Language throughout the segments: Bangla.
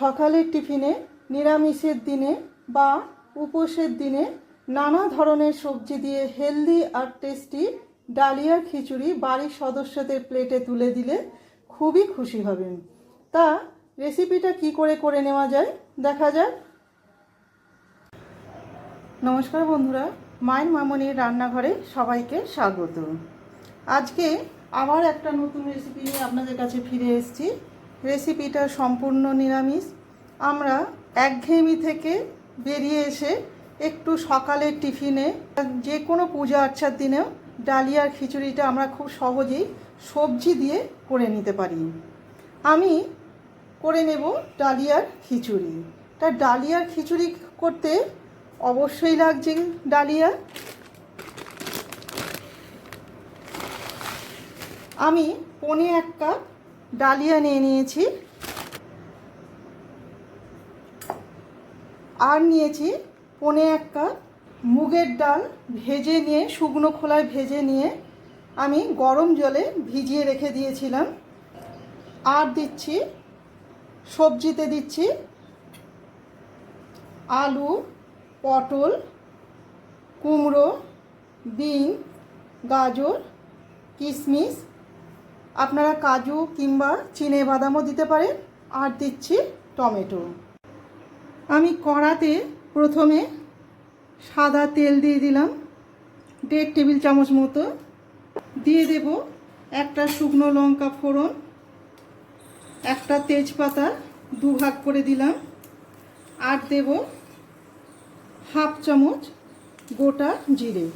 সকালের টিফিনে, নিরামিষের দিনে বা উপোসের দিনে নানা ধরনের সবজি দিয়ে হেলদি আর টেস্টি ডালিয়ার খিচুড়ি বাড়ির সদস্যদের প্লেটে তুলে দিলে খুবই খুশি হবেন। তা রেসিপিটা কি করে করে নেওয়া যায় দেখা যাক। নমস্কার বন্ধুরা, মায়ের মামনির রান্নাঘরে সবাইকে স্বাগত। আজকে আবার একটা নতুন রেসিপি নিয়ে আপনাদের কাছে ফিরে এসেছি। রেসিপিটা সম্পূর্ণ নিরামিষ। আমরা একঘেয়েমি থেকে বেরিয়ে এসে একটু সকালের টিফিনে যে কোনো পূজা আর্চার দিনেও ডালিয়ার খিচুড়িটা আমরা খুব সহজেই সবজি দিয়ে করে নিতে পারি। আমি করে নেব ডালিয়ার খিচুড়ি। তা ডালিয়ার খিচুড়ি করতে অবশ্যই লাগছে ডালিয়া। আমি পনে এক কাপ ডালিয়া নিয়ে নিয়েছি। আর নিয়েছি পনে এক কাপ মুগের ডাল ভেজে নিয়ে, শুকনো খোলায় ভেজে নিয়ে আমি গরম জলে ভিজিয়ে রেখে দিয়েছিলাম। আর দিচ্ছি, সবজিতে দিচ্ছি আলু, পটল, কুমড়ো, বিন, গাজর, কিশমিশ আপনারা কাজু কিংবা চিনে বাদামও দিতে পারেন। আর দিচ্ছি টমেটো। আমি কড়াতে প্রথমে সাদা তেল দিয়ে দিলাম, দেড় টেবিল চামচ মতো। দিয়ে দেব একটা শুকনো লঙ্কা ফোড়ন, একটা তেজপাতা দু ভাগ করে দিলাম। আর দেব হাফ চামচ গোটা জিরে।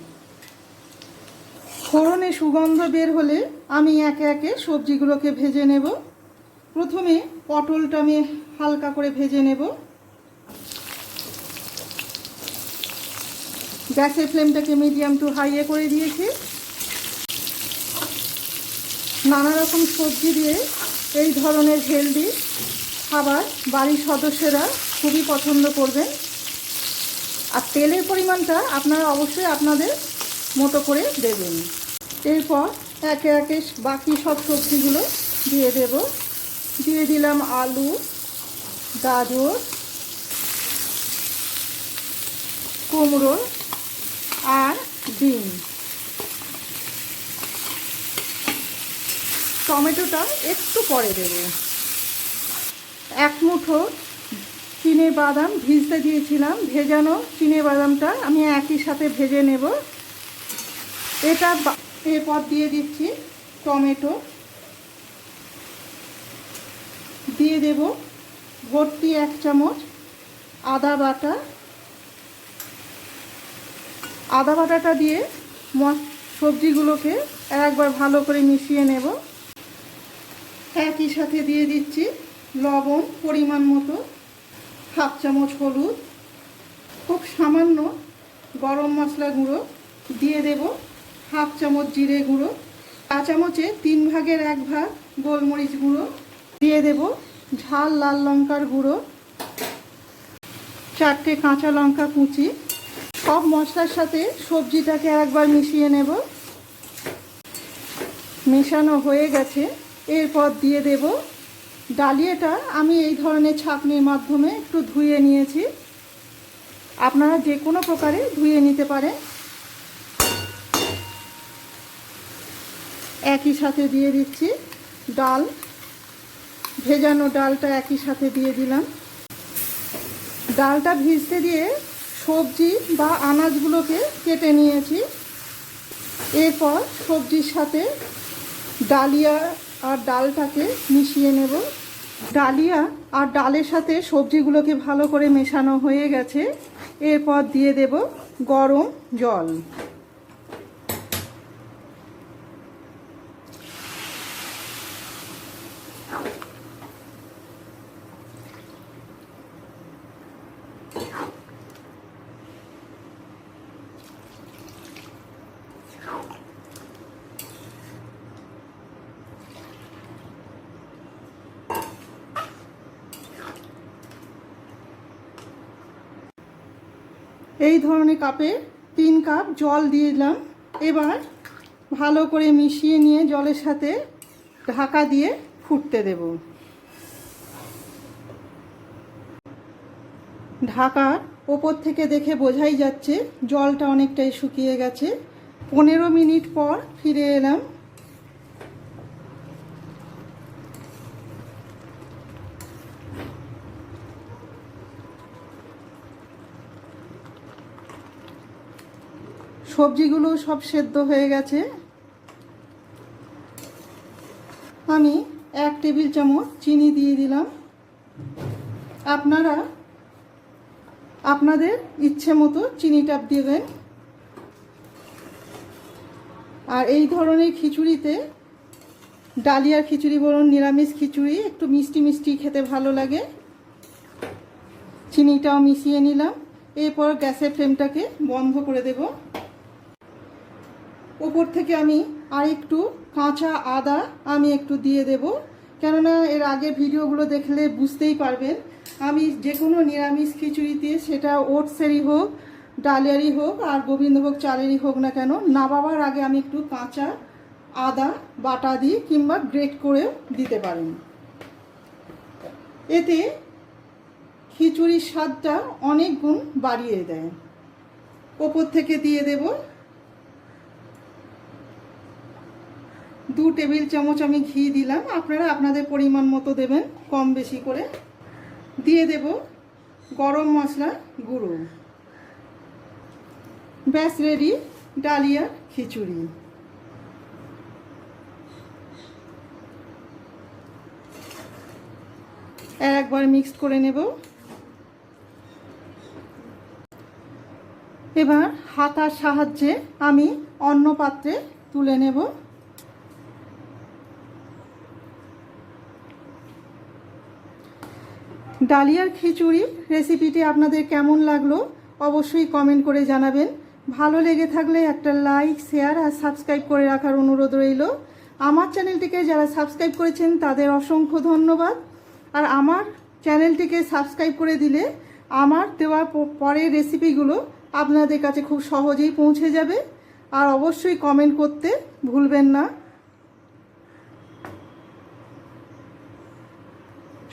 ফোড়নে সুগন্ধ বের হলে আমি একে একে সবজিগুলোকে ভেজে নেব। প্রথমে পটলটা আমি হালকা করে ভেজে নেব। গ্যাসের ফ্লেমটাকে মিডিয়াম টু হাইয়ে করে দিয়েছি। নানা রকম সবজি দিয়ে এই ধরনের হেলদি খাবার বাড়ির সদস্যরা খুবই পছন্দ করবেন। আর তেলের পরিমাণটা আপনারা অবশ্যই আপনাদের মতো করে দেবেন। এরপর একে একে বাকি সব সবজিগুলো দিয়ে দেব। দিয়ে দিলাম আলু, গাজর, কুমড়ো আর ডিম। টমেটোটা একটু পরে দেব। এক মুঠো চিনে বাদাম ভিজতে দিয়েছিলাম। ভেজানো চিনে বাদামটা আমি একই সাথে ভেজে নেব। এটা এরপর দিয়ে দিচ্ছি টমেটো। দিয়ে দেব ভর্তি এক চামচ আদা বাটা। আদা বাটাটা দিয়ে সবজিগুলোকে একবার ভালো করে মিশিয়ে নেব। একই সাথে দিয়ে দিচ্ছি লবণ পরিমাণ মতো, হাফ চামচ হলুদ। খুব সামান্য গরম মশলা গুঁড়ো দিয়ে দেব। হাফ চামচ জিরে গুঁড়ো চা চামচে তিন ভাগের এক ভাগ গোলমরিচ গুঁড়ো, দিয়ে দেব ঝাল লাল লঙ্কার গুঁড়ো, চারটে কাঁচা লঙ্কা কুচি। সব মশলার সাথে সবজিটাকে একবার মিশিয়ে নেব। মেশানো হয়ে গেছে। এরপর দিয়ে দেব ডালিয়াটা। আমি এই ধরনের ছাঁকনির মাধ্যমে একটু ধুয়ে নিয়েছি। আপনারা যে কোনো প্রকারে ধুয়ে নিতে পারেন। একই সাথে দিয়ে দিচ্ছি। ডাল, ভেজানো ডালটা একই সাথে দিয়ে দিলাম। ডালটা ভিজতে দিয়ে সবজি বা আনাজগুলোকে কেটে নিয়েছি। এরপর সবজির সাথে ডালিয়া আর ডালটাকে মিশিয়ে নেব। ডালিয়া আর ডালের সাথে সবজিগুলোকে ভালো করে মেশানো হয়ে গেছে। এরপর দিয়ে দেব গরম জল। এই ধরনের কাপে তিন কাপ জল দিয়ে দিলাম। এবার ভালো করে মিশিয়ে নিয়ে জলের সাথে ঢাকা দিয়ে ফুটতে দেব। ঢাকার ওপর থেকে দেখে বোঝাই যাচ্ছে জলটা অনেকটাই শুকিয়ে গেছে। পনেরো মিনিট পর ফিরে এলাম। সবজিগুলো সব সেদ্ধ হয়ে গেছে। আমি এক টেবিল চামচ চিনি দিয়ে দিলাম। আপনারা আপনাদের ইচ্ছে মতো চিনিটা দেবেন। আর এই ধরনের খিচুড়িতে ডালিয়ার খিচুড়ি বলুন, নিরামিষ খিচুড়ি, একটু মিষ্টি মিষ্টি খেতে ভালো লাগে। চিনিটাও মিশিয়ে নিলাম। এরপর গ্যাসের ফ্লেমটাকে বন্ধ করে দেব। ওপর থেকে আমি আর একটু কাঁচা আদা আমি একটু দিয়ে দেব। কেননা এর আগে ভিডিওগুলো দেখলে বুঝতেই পারবেন, আমি যে কোনো নিরামিষ খিচুড়িতে সেটা ওটসেরই হোক ডালিয়ারই হোক আর গোবিন্দভোগ চালেরই হোক না কেন নাবাবার আগে আমি একটু কাঁচা আদা বাটা দিই কিংবা গ্রেট করেও দিতে পারেন। এতে খিচুড়ির স্বাদটা অনেক গুণ বাড়িয়ে দেয়। ওপর থেকে দিয়ে দেব দু টেবিল চামচ আমি ঘি দিলাম। আপনারা আপনাদের পরিমাণ মতো দেবেন, কম বেশি করে। দিয়ে দেব গরম মশলা গুঁড়ো। ব্যাস রেডি ডালিয়ার খিচুড়ি। একবার মিক্সড করে নেব। এবার হাতার সাহায্যে আমি অন্য পাত্রে তুলে নেব। ডালিয়ার খিচুড়ি রেসিপিটি আপনাদের কেমন লাগল অবশ্যই কমেন্ট করে জানাবেন। ভালো লেগে থাকলে একটা লাইক শেয়ার আর সাবস্ক্রাইব করে রাখার অনুরোধ রইল। আমার চ্যানেলটিকে যারা সাবস্ক্রাইব করেছেন, তাদের অসংখ্য ধন্যবাদ। আর আমার চ্যানেলটিকে সাবস্ক্রাইব করে দিলে আমার দেওয়া প- পরের রেসিপিগুলো আপনাদের কাছে খুব সহজেই পৌঁছে যাবে। আর অবশ্যই কমেন্ট করতে ভুলবেন না।